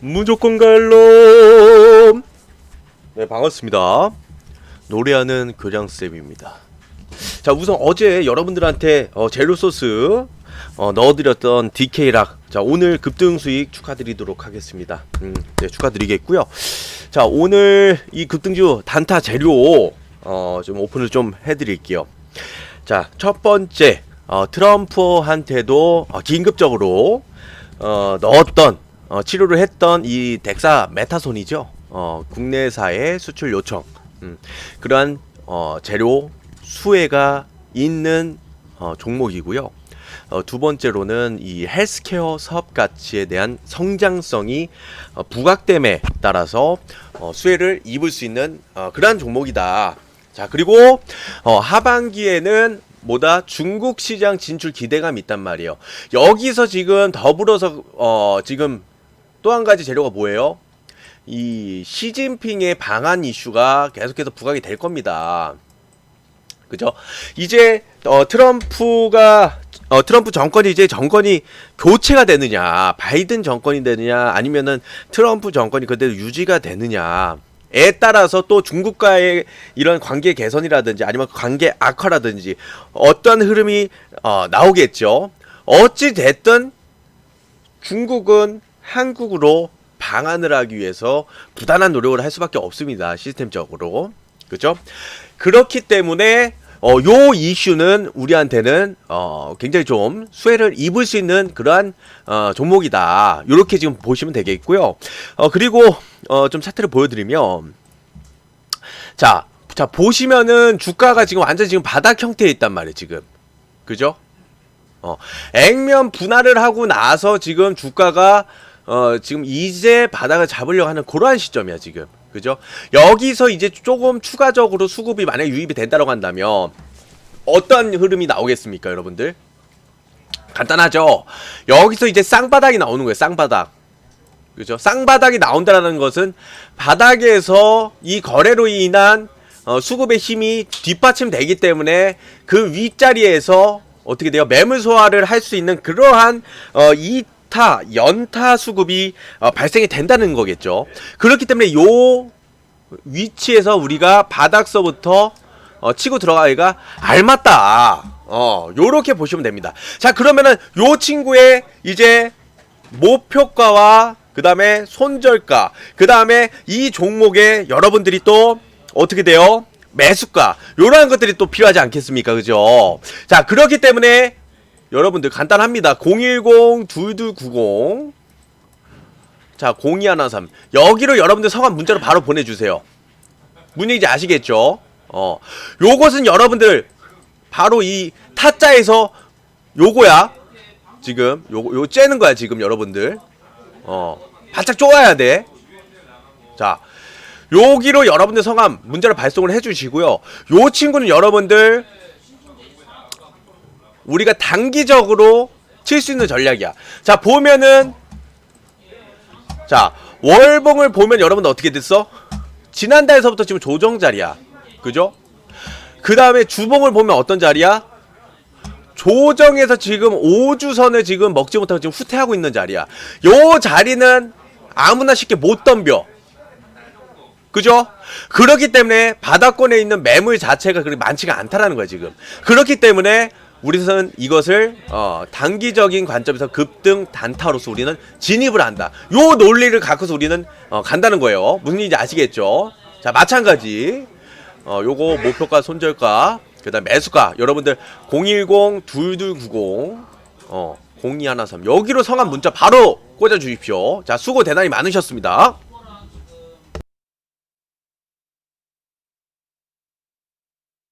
무조건 갈롬 네 반갑습니다. 노래하는 교장쌤입니다. 자 우선 어제 여러분들한테 어, 재료 소스 어, 넣어드렸던 DK락. 자 오늘 급등 수익 축하드리도록 하겠습니다. 음, 네 축하드리겠고요. 자 오늘 이 급등주 단타 재료 어, 좀 오픈을 좀 해드릴게요. 자 첫 번째 어, 트럼프한테도 어, 긴급적으로 어, 넣었던 어, 치료를 했던 이 덱사 메타손이죠. 어, 국내사의 수출 요청. 음, 그러한 어, 재료 수혜가 있는 어, 종목이고요. 어, 두 번째로는 이 헬스케어 사업 가치에 대한 성장성이 어, 부각됨에 따라서 어, 수혜를 입을 수 있는 어, 그러한 종목이다. 자 그리고 어, 하반기에는 뭐다 중국 시장 진출 기대감이 있단 말이에요. 여기서 지금 더불어서 어, 지금 또 한 가지 재료가 뭐예요? 이 시진핑의 방한 이슈가 계속해서 부각이 될 겁니다. 그죠? 이제 어, 트럼프가 어, 트럼프 정권이 이제 정권이 교체가 되느냐, 바이든 정권이 되느냐, 아니면은 트럼프 정권이 그대로 유지가 되느냐. 에 따라서 또 중국과의 이런 관계 개선이라든지 아니면 관계 악화라든지 어떤 흐름이 어, 나오겠죠. 어찌 됐든 중국은 한국으로 방한을 하기 위해서 부단한 노력을 할 수밖에 없습니다. 시스템적으로. 그죠? 그렇기 때문에 어, 요 이슈는 우리한테는 어, 굉장히 좀 수혜를 입을 수 있는 그러한 어, 종목이다. 요렇게 지금 보시면 되겠고요. 어, 그리고 어, 좀 차트를 보여드리면 자, 자 보시면은 주가가 지금 완전 지금 바닥 형태에 있단 말이에요. 지금 그죠? 어, 액면 분할을 하고 나서 지금 주가가 어, 지금 이제 바닥을 잡으려고 하는 그러한 시점이야 지금. 그죠? 여기서 이제 조금 추가적으로 수급이 만약 유입이 된다고 한다면 어떤 흐름이 나오겠습니까, 여러분들? 간단하죠. 여기서 이제 쌍바닥이 나오는 거예요, 쌍바닥. 그죠? 쌍바닥이 나온다는 것은 바닥에서 이 거래로 인한 어, 수급의 힘이 뒷받침되기 때문에 그 윗자리에서 어떻게 돼요? 매물 소화를 할 수 있는 그러한 어, 이 타 연타 수급이 어, 발생이 된다는 거겠죠. 그렇기 때문에 요 위치에서 우리가 바닥서부터 어, 치고 들어가기가 알맞다. 어, 요렇게 보시면 됩니다. 자, 그러면은 요 친구의 이제 목표가와 그 다음에 손절가, 그 다음에 이 종목에 여러분들이 또 어떻게 돼요? 매수가, 요러한 것들이 또 필요하지 않겠습니까? 그죠? 자, 그렇기 때문에 여러분들 간단합니다. 010-2290. 자, 0213. 여기로 여러분들 성함 문자로 바로 보내주세요. 뭔 얘기인지 아시겠죠? 어. 요것은 여러분들 바로 이 타짜에서 요거야. 지금 요거 요 째는 거야 지금 여러분들. 어. 바짝 쪼아야 돼. 자. 여기로 여러분들 성함 문자를 발송을 해 주시고요. 요 친구는 여러분들 우리가 단기적으로 칠 수 있는 전략이야. 자, 보면은 자, 월봉을 보면 여러분들 어떻게 됐어? 지난달에서부터 지금 조정 자리야. 그죠? 그 다음에 주봉을 보면 어떤 자리야? 조정에서 지금 5주선을 지금 먹지 못하고 지금 후퇴하고 있는 자리야. 요 자리는 아무나 쉽게 못 덤벼. 그죠? 그렇기 때문에 바닥권에 있는 매물 자체가 그렇게 많지가 않다라는 거야, 지금. 그렇기 때문에 우리는 이것을 어, 단기적인 관점에서 급등 단타로서 우리는 진입을 한다. 요 논리를 갖고서 우리는 어, 간다는 거예요. 무슨 얘기인지 아시겠죠? 자, 마찬가지. 어, 요거 목표가 손절가, 그다음 매수가 여러분들 010-2290 어, 0213 여기로 성함 문자 바로 꽂아 주십시오. 자, 수고 대단히 많으셨습니다.